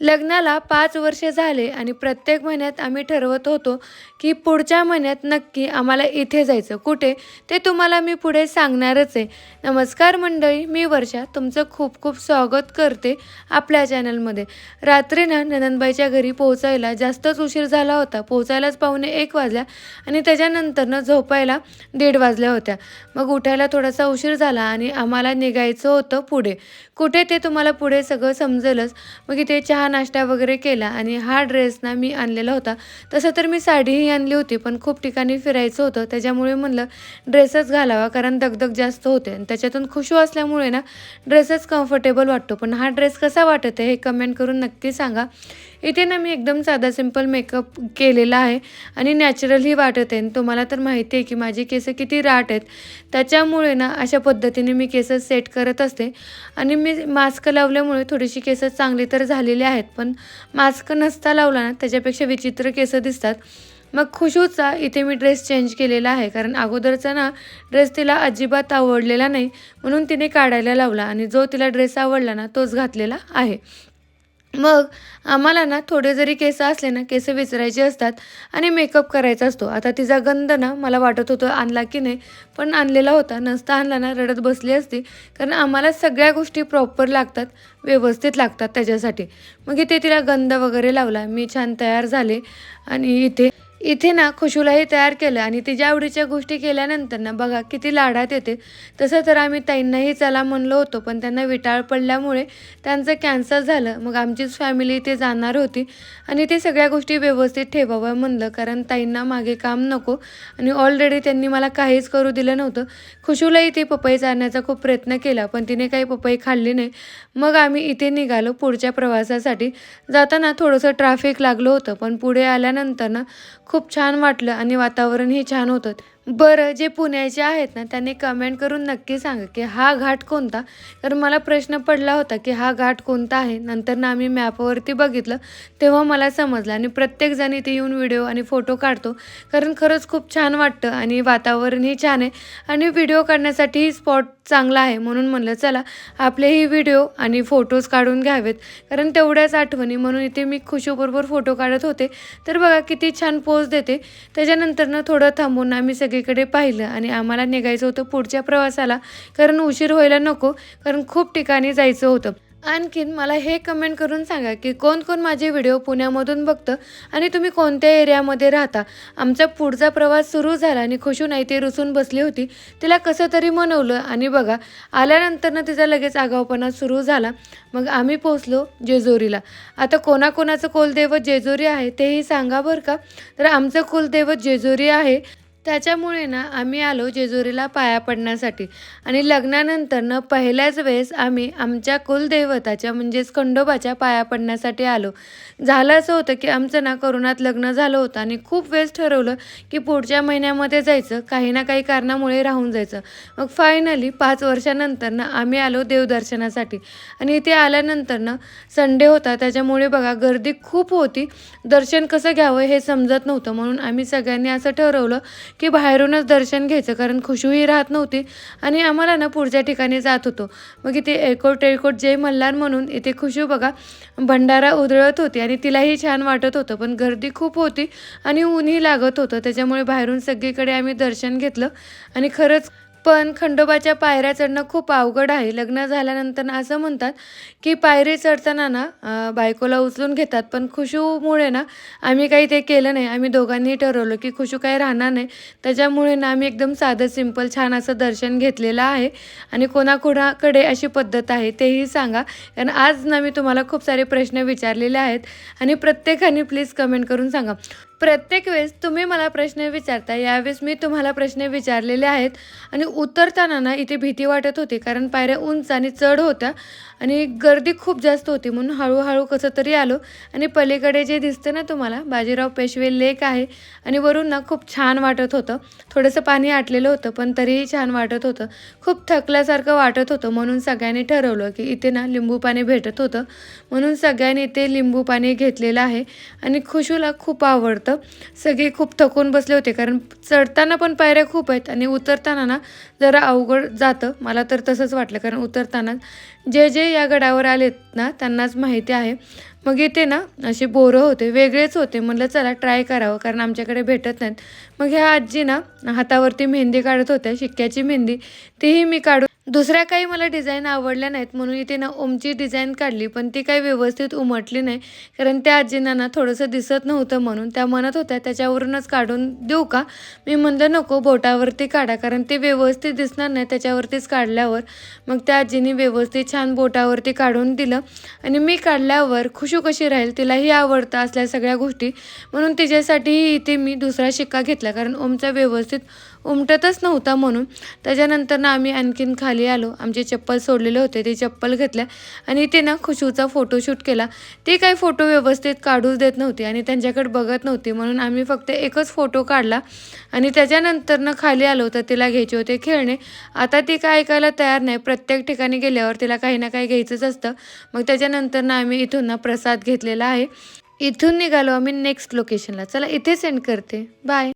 लग्नाला पाच वर्ष झाले आणि प्रत्येक महिन्यात आम्ही ठरवत होतो की पुढच्या महिन्यात नक्की आम्हाला इथे जायचं. कुठे? ते तुम्हाला मी पुढे सांगणारच आहे. नमस्कार मंडळी मी वर्षा. तुमचं खूप खूप स्वागत करते आपल्या चॅनलमध्ये. रात्री ना ननंदबाईच्या घरी पोहोचायला जास्तच उशीर झाला होता. पोहोचायलाच पाहुणे एक वाजल्या आणि त्याच्यानंतरनं झोपायला दीड वाजल्या होत्या. मग उठायला थोडासा उशीर झाला आणि आम्हाला निघायचं होतं पुढे. कुठे ते तुम्हाला पुढे सगळं समजेलच. मग इथे चहा नाश्ता वगैरे केला आणि हा ड्रेस ना मी आणलेला होता. तसं तर मी साडीही आणली होती पण खूप ठिकाणी फिरायचं होतं. त्याच्यामुळे म्हणलं ड्रेसच घालावा कारण दगदग जास्त होते. आणि त्याच्यातून खुशू असल्यामुळे ना ड्रेसच कम्फर्टेबल वाटतो. पण हा ड्रेस कसा वाटत आहे हे कमेंट करून नक्की सांगा. इथे ना मी एकदम साधा सिंपल मेकअप केलेला आहे आणि नॅचरलही वाटत आहे. आणि तुम्हाला तर माहिती आहे की माझी केस किती राट आहेत. त्याच्यामुळे ना अशा पद्धतीने मी केस सेट करत असते. आणि मी मास्क लावल्यामुळे थोडीशी केस चांगली तर झालेली आहेत पण मास्क नसता लावला ना त्याच्यापेक्षा विचित्र केस दिसतात. मग खुशूचा इथे मी ड्रेस चेंज केलेला आहे कारण अगोदरचा ना ड्रेस तिला अजिबात आवडलेला नाही म्हणून तिने काढायला लावला आणि जो तिला ड्रेस आवडला ना तोच घातलेला आहे. मग आम्हाला ना थोडे जरी केस असले ना केस विचरायचे असतात आणि मेकअप करायचा असतो. आता तिचा गंध ना मला वाटत होतं आणला की नाही पण आणलेला होता. नसता आणला ना रडत बसली असती. कारण आम्हाला सगळ्या गोष्टी प्रॉपर लागतात व्यवस्थित लागतात त्याच्यासाठी. मग इथे तिला गंध वगैरे लावला. मी छान तयार झाले आणि इथे इथे ना खुशूलाही तयार केलं आणि तिच्या आवडीच्या गोष्टी केल्यानंतर ना बघा किती लाडात येते. तसं तर आम्ही ताईंनाही चला म्हणलो होतो पण त्यांना विटाळ पडल्यामुळे त्यांचं कॅन्सल झालं. मग आमचीच फॅमिली इथे जाणार होती आणि ते सगळ्या गोष्टी व्यवस्थित ठेवावं म्हणलं कारण ताईंना मागे काम नको आणि ऑलरेडी त्यांनी मला काहीच करू दिलं नव्हतं. खुशूलाही ती पपई जाण्याचा खूप प्रयत्न केला पण तिने काही पपई खाल्ली नाही. मग आम्ही इथे निघालो पुढच्या प्रवासासाठी. जाताना थोडंसं ट्रॅफिक लागलं होतं पण पुढे आल्यानंतर ना खूप खूप छान वाटलं आणि वातावरणही छान होतं. बरं जे पुण्याचे आहेत ना त्यांनी कमेंट करून नक्की सांगा की हा घाट कोणता? तर मला प्रश्न पडला होता की हा घाट कोणता आहे? नंतर ना आम्ही मॅपवरती बघितलं तेव्हा मला समजलं आणि प्रत्येकजण इथे येऊन व्हिडिओ आणि फोटो काढतो. कारण खरंच खूप छान वाटतं आणि वातावरणही छान आहे आणि व्हिडिओ काढण्यासाठीही स्पॉट चांगला आहे. म्हणून म्हणलं चला आपलेही व्हिडिओ आणि फोटोज काढून घ्यावेत. कारण तेवढ्याच आठवणी म्हणून इथे मी खुशीबरोबर फोटो काढत होते. तर बघा किती छान पोज देते. त्याच्यानंतर ना थोडं थांबून आम्ही सगळे सगळीकडे पाहिलं आणि आम्हाला निघायचं होतं पुढच्या प्रवासाला. कारण उशीर व्हायला नको कारण खूप ठिकाणी जायचं होतं. आणखीन मला हे कमेंट करून सांगा की कोण कोण माझे व्हिडिओ पुण्यामधून बघतं आणि तुम्ही कोणत्या एरियामध्ये राहता? आमचा पुढचा प्रवास सुरू झाला आणि खुशू नाही ती रुसून बसली होती. तिला कसं तरी मनवलं आणि बघा आल्यानंतरनं तिचा लगेच आगावपणा सुरू झाला. मग आम्ही पोचलो जेजोरीला. आता कोणाकोणाचं कुलदैवत जेजोरी आहे तेही सांगा बरं का? तर आमचं कुलदैवत जेजोरी आहे. त्याच्यामुळे ना आम्ही आलो जेजुरीला पाया पडण्यासाठी. आणि लग्नानंतरनं पहिल्याच वेळेस आम्ही आमच्या कुलदैवताच्या म्हणजेच खंडोबाच्या पाया पडण्यासाठी आलो. झालं असं होतं की आमचं ना करोनात लग्न झालं होतं आणि खूप वेळेस ठरवलं की पुढच्या महिन्यामध्ये जायचं काही ना काही कारणामुळे राहून जायचं. मग फायनली पाच वर्षानंतर ना आम्ही आलो देवदर्शनासाठी. आणि इथे आल्यानंतर ना संडे होता त्याच्यामुळे बघा गर्दी खूप होती. दर्शन कसं घ्यावं हे समजत नव्हतं. म्हणून आम्ही सगळ्यांनी असं ठरवलं की बाहेरूनच दर्शन घ्यायचं कारण खुशूही राहत नव्हती. आणि आम्हाला ना पुढच्या ठिकाणी जात होतो. मग इथे एकोट एकोट जय मल्हार म्हणून इथे खुशू बघा भंडारा उधळत होती आणि तिलाही छान वाटत होतं. पण गर्दी खूप होती आणि ऊनही लागत होतं. त्याच्यामुळे बाहेरून सगळीकडे आम्ही दर्शन घेतलं आणि खरंच पण खंडोबाच्या पायऱ्या चढणं खूप अवघड आहे. लग्न झाल्यानंतर असं म्हणतात की पायरी चढताना ना बायकोला उचलून घेतात. पण खुशूमुळे ना आम्ही काही ते केलं नाही. आम्ही दोघांनी ठरवलं की खुशू काही राहणार नाही. त्याच्यामुळे ना आम्ही एकदम साधं सिंपल छान असं दर्शन घेतलेलं आहे. आणि कोणाकोणाकडे अशी पद्धत आहे तेही सांगा. कारण आज ना मी तुम्हाला खूप सारे प्रश्न विचारलेले आहेत. आणि प्रत्येकाने प्लीज कमेंट करून सांगा. प्रत्येक वेळेस तुम्ही मला प्रश्न विचारता यावेळेस मी तुम्हाला प्रश्न विचारलेले आहेत आणि उतरताना ना इथे भीती वाटत होती कारण पायऱ्या उंच आणि चढ होत्या आणि गर्दी खूप जास्त होती म्हणून हळूहळू कसं तरी आलो आणि पलीकडे जे दिसतं ना तुम्हाला बाजीराव पेशवे लेक आहे आणि वरून ना खूप छान वाटत होतं. थोडंसं पाणी आटलेलं होतं पण तरीही छान वाटत होतं. खूप थकल्यासारखं वाटत होतं म्हणून सगळ्यांनी ठरवलं की इथे ना लिंबू पाणी भेटत होतं म्हणून सगळ्यांनी इथे लिंबू पाणी घेतलेलं आहे आणि खुशूला खूप आवडतं. सगळे खूप थकून बसले होते कारण चढताना पण पायऱ्या खूप आहेत आणि उतरताना ना जरा अवघड जातं. मला तर तसंच वाटलं कारण उतरताना जे जे या गडावर आलेत ना त्यांनाच माहिती आहे. मग इथे ना असे बोरं होते वेगळेच होते. म्हटलं चला ट्राय करावं कारण आमच्याकडे भेटत नाहीत. मग ह्या आजी ना हातावरती मेहंदी काढत होत्या शिक्क्याची मेहंदी. तीही मी काढून दुसऱ्या काही मला डिझाईन आवडल्या नाहीत म्हणून इथे ना ओमची डिझाईन काढली पण ती काही व्यवस्थित उमटली नाही. कारण त्या आजींना ना थोडंसं दिसत नव्हतं म्हणून त्या म्हणत होत्या त्याच्यावरूनच काढून देऊ का? मी म्हणलं नको बोटावरती काढा कारण ते व्यवस्थित दिसणार नाही त्याच्यावरतीच काढल्यावर. मग त्या आजीने व्यवस्थित छान बोटावरती काढून दिलं. आणि मी काढल्यावर खुशू कशी राहील तिलाही आवडतं असल्या सगळ्या गोष्टी. म्हणून तिच्यासाठीही इथे मी दुसरा शिक्का घेतला कारण ओमचा व्यवस्थित उमटतच नव्हता म्हणून. त्याच्यानंतर ना आम्ही आणखीन खाली आलो. आमचे चप्पल सोडलेले होते. ते चप्पल घेतल्या आणि ते ना खुशूचा फोटोशूट केला. ते काही फोटो व्यवस्थित काढूच देत नव्हती आणि त्यांच्याकडे बघत नव्हती. म्हणून आम्ही फक्त एकच फोटो काढला आणि त्याच्यानंतर ना खाली आलो तर तिला घ्यायचे होते खेळणे. आता ती काय ऐकायला तयार नाही. प्रत्येक ठिकाणी गेल्यावर तिला काही ना काही घ्यायचंच असतं. मग त्याच्यानंतर ना आम्ही इथून ना प्रसाद घेतलेला आहे. इथून निघालो आम्ही नेक्स्ट लोकेशनला चला इथे सेंड करते. बाय